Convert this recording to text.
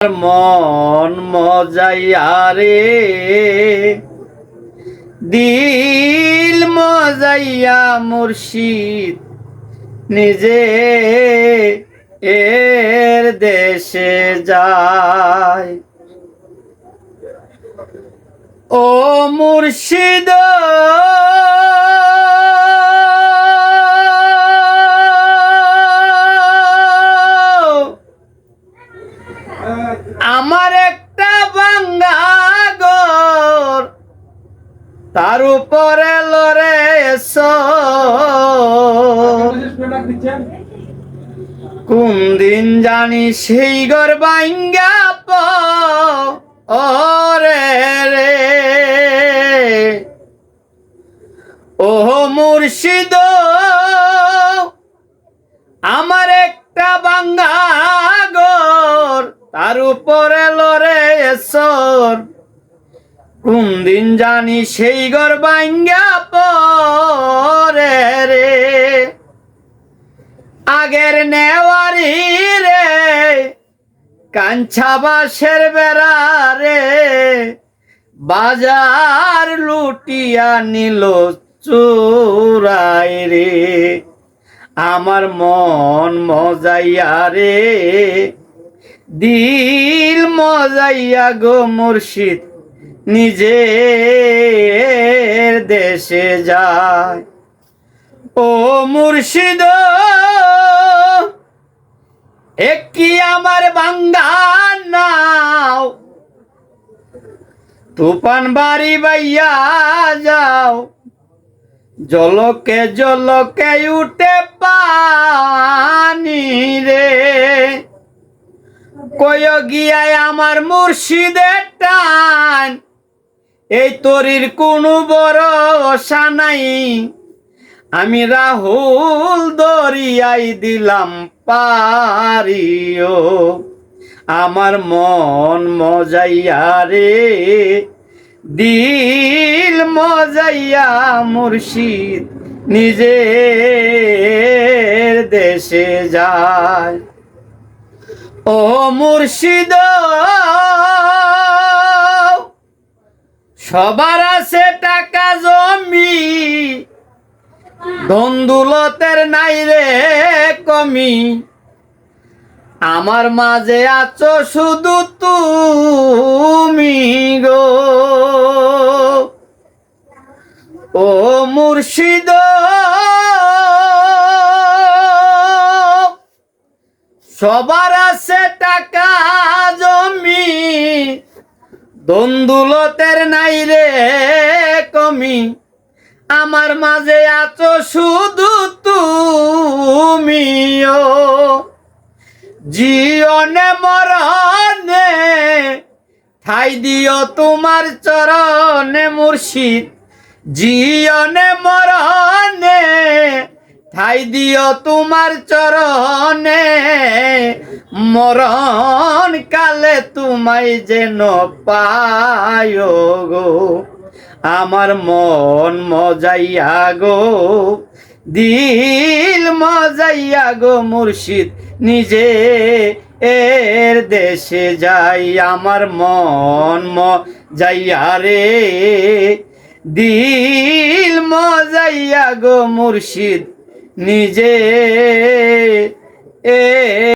মন মজাইয়া রে। দিল মজাইয়া মুর্শিদ নিজে এর দেশে যায়। ও মুর্শিদ আমার একটা বাঙ্গা গর তার উপরে লড়ে কোন দিন জানি সেই গর বাঙ্গা প ওরে রে। ও মুর্শিদ, আমার একটা বাঙ্গা তার উপরে লড়ে এসর। কোন দিন জানি সেই গর বাঙ্গা পরে রে। আগের নেওয়ারি রে, কাঞ্ছা বাসের বেড়া রে। বাজার লুটিয়া নিল চুরাই রে। আমার মন মজাইয়া রে। দিল মজাইয়া গো মুর্শিদ, নিজের দেশে যায়। ও মুর্শিদ একই আমার বাঙ্গান নাও? তুফান বাড়ি বাইয়া যাও, জলকে জলকে উঠে পানি রে। কয় গিয়ায় আমার মুর্শিদের টান। এই তরির কোনো বড় নাই। আমি রাহুল দরিয়াই দিলাম পারিও। আমার মন মজাইয়া রে, দিল মজাইয়া মুর্শিদ নিজের দেশে যায়। ও মুর্শিদ, সবার আছে টাকা জমি ধন্দুলতের নাই রে কমি। আমার মাঝে আছো শুধু তুমি গো। ও মুর্শিদ সবার আছে টাকা জমি। দন্দুলতের নাই রে কমি। আমার মাঝে আছো শুধু তুমিও। জীবনে মরণে ঠাই দিও তোমার চরণে মুর্শিদ। জীবনে মরণে ঠাই দিও তোমার চরণে, মরণ কালে তোমায় যেন পায় গো। আমার মন মজাইয়া গো, দিল মজাইয়া গো মুর্শিদ, নিজে এর দেশে যাই। আমার মন মজাইয়া রে, দিল মজাইয়া গো মুর্শিদ নিজে এ